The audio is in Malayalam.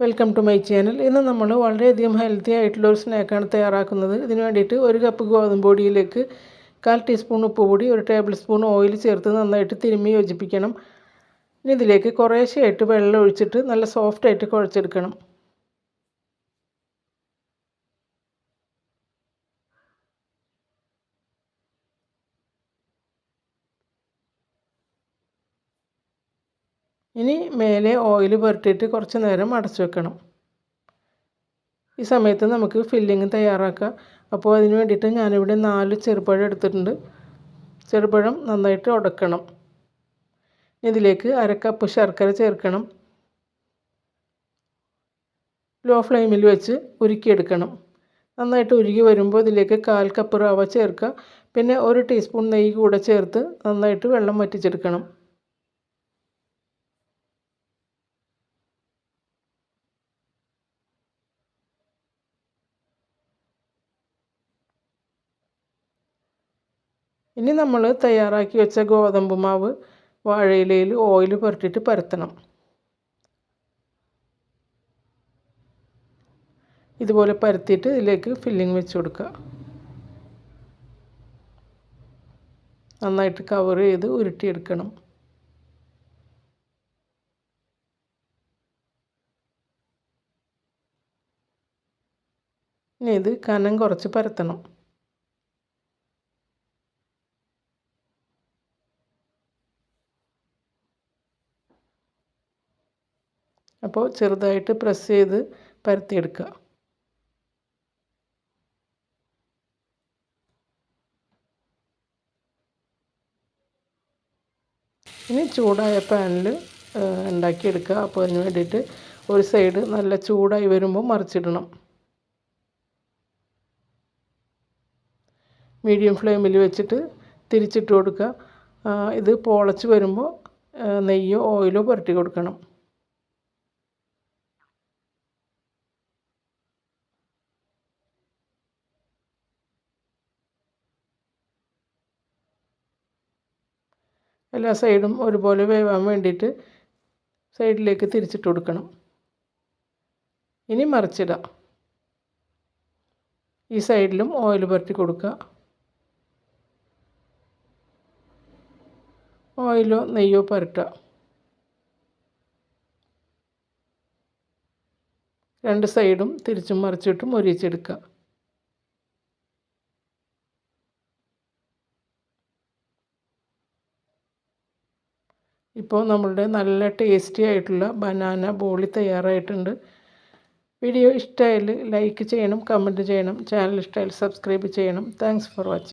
വെൽക്കം ടു മൈ ചാനൽ ഇന്ന് നമ്മൾ വളരെയധികം ഹെൽത്തി ആയിട്ടുള്ള ഒരു സ്നാക്കാണ് തയ്യാറാക്കുന്നത്. ഇതിന് വേണ്ടിയിട്ട് ഒരു കപ്പ് ഗോതമ്പ് പൊടിയിലേക്ക് കാൽ ടീസ്പൂൺ ഉപ്പ് പൊടി ഒരു ടേബിൾ സ്പൂൺ ഓയിൽ ചേർത്ത് നന്നായിട്ട് തിരുമ്മി യോജിപ്പിക്കണം. ഇനി ഇതിലേക്ക് കുറേശ്ശെയായിട്ട് വെള്ളം ഒഴിച്ചിട്ട് നല്ല സോഫ്റ്റായിട്ട് കുഴച്ചെടുക്കണം. ഇനി മേലെ ഓയിൽ പുരട്ടിയിട്ട് കുറച്ച് നേരം അടച്ചു വെക്കണം. ഈ സമയത്ത് നമുക്ക് ഫില്ലിങ് തയ്യാറാക്കാം. അപ്പോൾ അതിന് വേണ്ടിയിട്ട് ഞാനിവിടെ നാല് ചെറുപഴം എടുത്തിട്ടുണ്ട്. ചെറുപഴം നന്നായിട്ട് ഉടക്കണം. ഇതിലേക്ക് അര കപ്പ് ശർക്കര ചേർക്കണം. ലോ ഫ്ലെയിമിൽ വെച്ച് ഉരുക്കിയെടുക്കണം. നന്നായിട്ട് ഉരുകി വരുമ്പോൾ ഇതിലേക്ക് കാൽ കപ്പ് റവ ചേർക്കുക. പിന്നെ ഒരു ടീസ്പൂൺ നെയ്യ് കൂടെ ചേർത്ത് നന്നായിട്ട് വെള്ളം വറ്റിച്ചെടുക്കണം. ഇനി നമ്മൾ തയ്യാറാക്കി വെച്ച ഗോതമ്പ് മാവ് വാഴയിലയിൽ ഓയിൽ പുരട്ടിയിട്ട് പരത്തണം. ഇതുപോലെ പരത്തിയിട്ട് ഇതിലേക്ക് ഫില്ലിങ് വെച്ച് കൊടുക്കുക. നന്നായിട്ട് കവർ ചെയ്ത് ഉരുട്ടിയെടുക്കണം. ഇനി ഇത് കനം കുറച്ച് പരത്തണം. അപ്പോൾ ചെറുതായിട്ട് പ്രസ് ചെയ്ത് പരത്തിയെടുക്കുക. ഇനി ചൂടായ പാനിൽ ഉണ്ടാക്കിയെടുക്കുക. അപ്പോൾ അതിന് വേണ്ടിയിട്ട് ഒരു സൈഡ് നല്ല ചൂടായി വരുമ്പോൾ മറിച്ചിടണം. മീഡിയം ഫ്ലെയിമിൽ വെച്ചിട്ട് തിരിച്ചിട്ട് കൊടുക്കുക. ഇത് പൊളച്ച് വരുമ്പോൾ നെയ്യോ ഓയിലോ പുരട്ടി കൊടുക്കണം. എല്ലാ സൈഡും ഒരുപോലെ വേവാൻ വേണ്ടിയിട്ട് സൈഡിലേക്ക് തിരിച്ചിട്ട് കൊടുക്കണം. ഇനി മറിച്ചിടാം. ഈ സൈഡിലും ഓയിൽ പുരട്ടി കൊടുക്കുക. ഓയിലോ നെയ്യോ പുരട്ടുക. രണ്ട് സൈഡും തിരിച്ചും മറിച്ചിട്ടും മൊരിച്ചെടുക്കുക ഇപ്പോൾ നമ്മളുടെ നല്ല ടേസ്റ്റി ആയിട്ടുള്ള ബനാന ബോളി തയ്യാറായിട്ടുണ്ട്. വീഡിയോ ഇഷ്ടമായാൽ ലൈക്ക് ചെയ്യണം കമന്റ് ചെയ്യണം ചാനൽ ഇഷ്ടമായാൽ സബ്സ്ക്രൈബ് ചെയ്യണം. Thanks for watching